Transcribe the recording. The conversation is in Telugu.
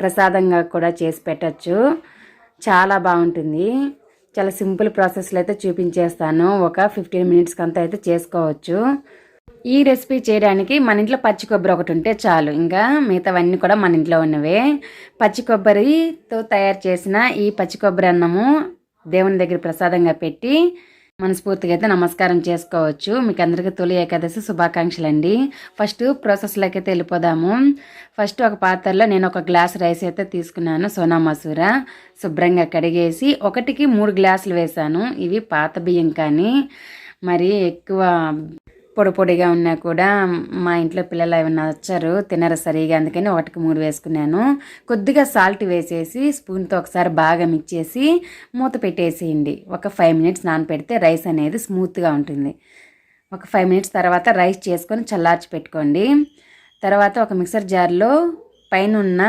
ప్రసాదంగా కూడా చేసి పెట్టచ్చు. చాలా బాగుంటుంది. చాలా సింపుల్ ప్రాసెస్లో అయితే చూపించేస్తాను. ఒక ఫిఫ్టీన్ మినిట్స్కి అంతా అయితే చేసుకోవచ్చు. ఈ రెసిపీ చేయడానికి మన ఇంట్లో పచ్చి కొబ్బరి ఒకటి ఉంటే చాలు. ఇంకా మిగతావన్నీ కూడా మన ఇంట్లో ఉన్నవే. పచ్చి కొబ్బరితో తయారు చేసిన ఈ పచ్చి కొబ్బరి అన్నము దేవుని దగ్గర ప్రసాదంగా పెట్టి మనస్ఫూర్తిగా అయితే నమస్కారం చేసుకోవచ్చు. మీకు అందరికీ తొలి ఏకాదశి శుభాకాంక్షలు అండి ఫస్ట్ ప్రాసెస్లోకి అయితే వెళ్ళిపోదాము. ఫస్ట్ ఒక పాత్రలో నేను ఒక గ్లాస్ రైస్ అయితే తీసుకున్నాను సోనా మసూర. శుభ్రంగా కడిగేసి ఒకటికి మూడు గ్లాసులు వేసాను ఇవి పాత బియ్యం కానీ మరి ఎక్కువ పొడి పొడిగా ఉన్నా కూడా మా ఇంట్లో పిల్లలు ఏమైనా వచ్చారు తినరు సరిగా. అందుకని ఒకటికి మూడు వేసుకున్నాను. కొద్దిగా సాల్ట్ వేసేసి స్పూన్తో ఒకసారి బాగా మిక్స్ చేసి మూత పెట్టేసేయండి. ఒక ఫైవ్ మినిట్స్ నానపెడితే రైస్ అనేది స్మూత్గా ఉంటుంది. ఒక ఫైవ్ మినిట్స్ తర్వాత రైస్ చేసుకొని చల్లార్చి పెట్టుకోండి. తర్వాత ఒక మిక్సర్ జార్లో పైన ఉన్న